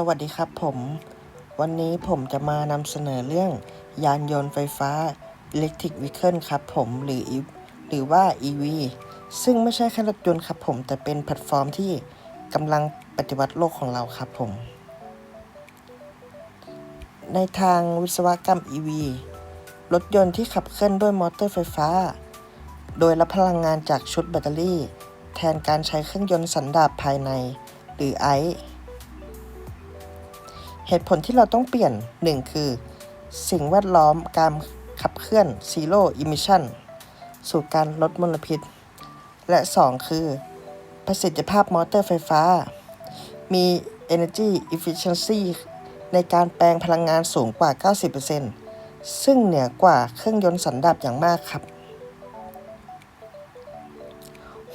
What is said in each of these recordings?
สวัสดีครับผม วันนี้ผมจะมานำเสนอเรื่อง ยานยนต์ไฟฟ้า Electric Vehicle ครับผมหรือหรือว่า EV ซึ่งไม่ใช่แค่รถยนต์ครับผม แต่เป็นแพลตฟอร์มที่กำลังปฏิวัติโลกของเราครับผม ในทางวิศวกรรม EV รถยนต์ที่ขับเคลื่อนด้วยมอเตอร์ไฟฟ้า โดยรับพลังงานจากชุดแบตเตอรี่ แทนการใช้เครื่องยนต์สันดาปภายใน หรือไอ เหตุผลที่เราต้องเปลี่ยน 1 คือ สิ่งแวดล้อมการขับเคลื่อน Zero Emission สู่การลดมลพิษ และ 2 คือ ประสิทธิภาพมอเตอร์ไฟฟ้า มี Energy Efficiency ในการแปลงพลังงานสูงกว่า 90%ซึ่งเหนือกว่าเครื่องยนต์สันดาปอย่างมากครับ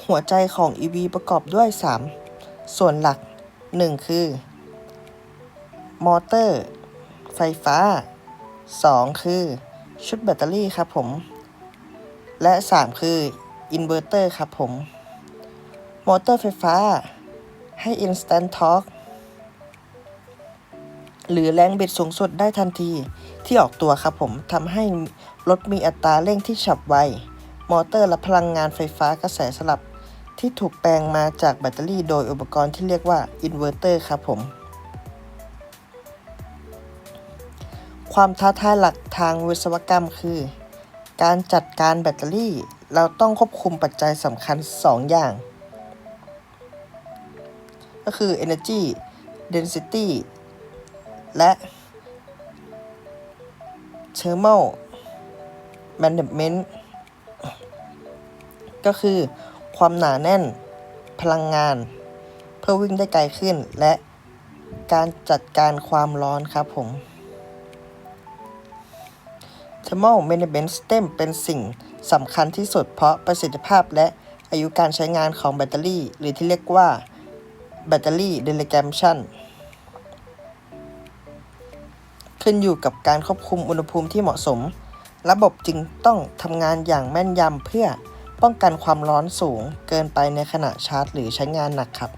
หัวใจของ EV ประกอบด้วย 3 ส่วนหลัก 1 คือ มอเตอร์ไฟฟ้า 2 คือ ชุดแบตเตอรี่ครับผม และ 3 คืออินเวอร์เตอร์ครับผม มอเตอร์ไฟฟ้า ให้ Instant Torque หรือแรงบิดสูงสุดได้ทันทีที่ออกตัวครับผมทำให้รถมีอัตราเร่งที่ฉับไว มอเตอร์และพลังงานไฟฟ้ากระแสสลับที่ถูกแปลงมาจากแบตเตอรี่โดยอุปกรณ์ที่เรียกว่าอินเวอร์เตอร์ครับผม ความท้าทายหลักทางวิศวกรรมคือ การจัดการแบตเตอรี่ เราต้องควบคุมปัจจัยสำคัญ 2 อย่าง ก็คือ energy density และ thermal management ก็คือความหนาแน่นพลังงาน เพื่อวิ่งได้ไกลขึ้นและการจัดการความร้อนครับผม Thermal Management System เป็นสิ่งสำคัญที่สุดเพราะประสิทธิภาพและอายุการใช้งานของแบตเตอรี่ หรือที่เรียกว่าแบตเตอรี่ degradation ขึ้นอยู่กับการควบคุมอุณหภูมิที่เหมาะสม ระบบจึงต้องทำงานอย่างแม่นยำเพื่อป้องกันความร้อนสูงเกินไปในขณะชาร์จ หรือใช้งานหนักครับ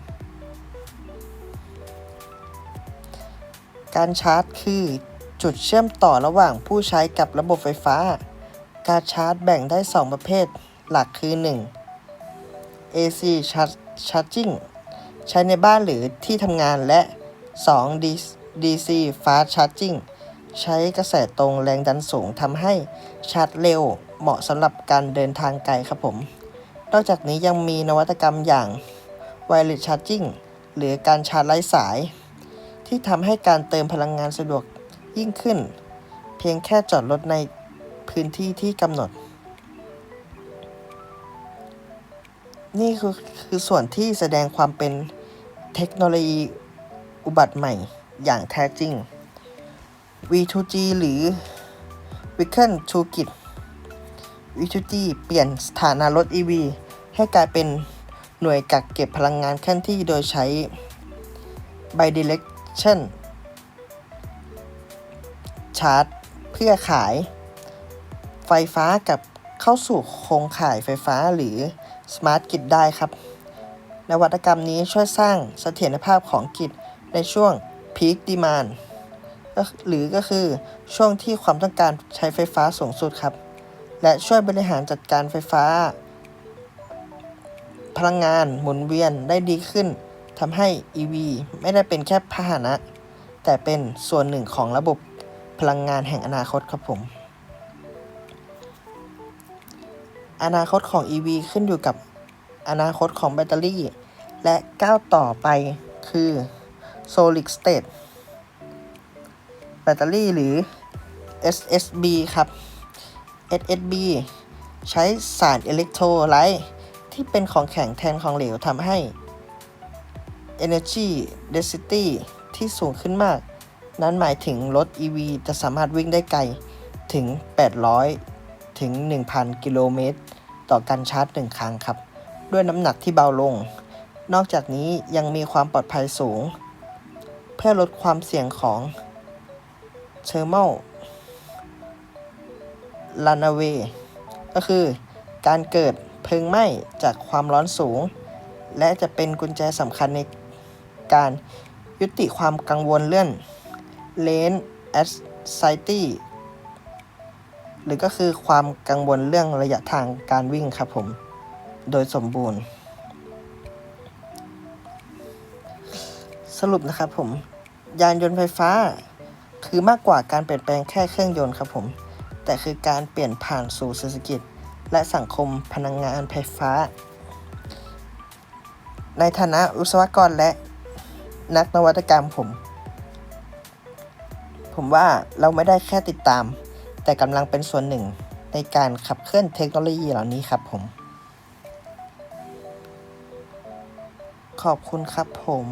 การชาร์จคือ จุดเชื่อมต่อระหว่างผู้ใช้กับระบบไฟฟ้า การชาร์จแบ่งได้ 2 ประเภท หลักคือ 1. AC Char- Charging ใช้ในบ้านหรือที่ทำงานและ 2. DC Fast Charging ใช้กระแสตรงแรงดันสูงทำให้ชาร์จเร็วเหมาะสำหรับการเดินทางไกลครับผม นอกจากนี้ยังมีนวัตกรรมอย่าง Wireless Charging หรือการชาร์จไร้สาย ที่ทำให้การเติมพลังงานสะดวก ยิ่งขึ้น เพียงแค่จอดรถในพื้นที่ที่กำหนด นี่คือคือส่วนที่แสดงความเป็นเทคโนโลยีอุบัติใหม่อย่างแท้จริง V2G หรือ Vehicle to Grid V2G เปลี่ยนสถานะรถ EV ให้กลายเป็นหน่วยกักเก็บพลังงานเคลื่อนที่โดยใช้ Bidirection ชาร์จเพื่อขาย ไฟฟ้ากับเข้าสู่โครงข่ายไฟฟ้าหรือ Smart Grid ได้ครับ นวัตกรรมนี้ช่วยสร้างเสถียรภาพของกริดในช่วง Peak Demand ก็หรือก็คือช่วงที่ความต้องการใช้ไฟฟ้าสูงสุดครับ และช่วยบริหารจัดการไฟฟ้า พลังงานหมุนเวียนได้ดีขึ้นทำให้ EV ไม่ได้เป็นแค่พาหนะ แต่เป็นส่วนหนึ่งของระบบ พลังงานแห่งอนาคตครับผม อนาคตของ EV ขึ้นอยู่กับอนาคตของแบตเตอรี่ และก้าวต่อไปคือ Solid State แบตเตอรี่หรือ SSB ครับ SSB ใช้สารอิเล็กโทรไลต์ที่เป็นของแข็งแทนของเหลวทำให้ Energy Density ที่สูงขึ้นมาก นั้นหมายถึงรถ EV จะสามารถวิ่งได้ไกลถึง 800 ถึง 1,000 กิโลเมตร ต่อการชาร์จ 1 ครั้งครับ ด้วยน้ำหนักที่เบาลง นอกจากนี้ยังมีความปลอดภัยสูง เพื่อลดความเสี่ยงของ Thermal Runaway ก็คือการเกิดเพลิงไหม้จากความร้อนสูง และจะเป็นกุญแจสำคัญในการยุติความกังวลเรื่อง lane anxiety หรือก็คือความกังวลเรื่องระยะทางการวิ่งครับผม โดยสมบูรณ์ สรุปนะครับผม ยานยนต์ไฟฟ้า คือมากกว่าการเปลี่ยนแปลงแค่เครื่องยนต์ครับผม แต่คือการเปลี่ยนผ่านสู่เศรษฐกิจ และสังคมพลังงานไฟฟ้า ในฐานะวิศวกรและนักนวัตกรรมผม ผมว่าเราไม่ได้แค่ติดตาม แต่กำลังเป็นส่วนหนึ่งในการขับเคลื่อนเทคโนโลยีเหล่านี้ครับผม ขอบคุณครับผม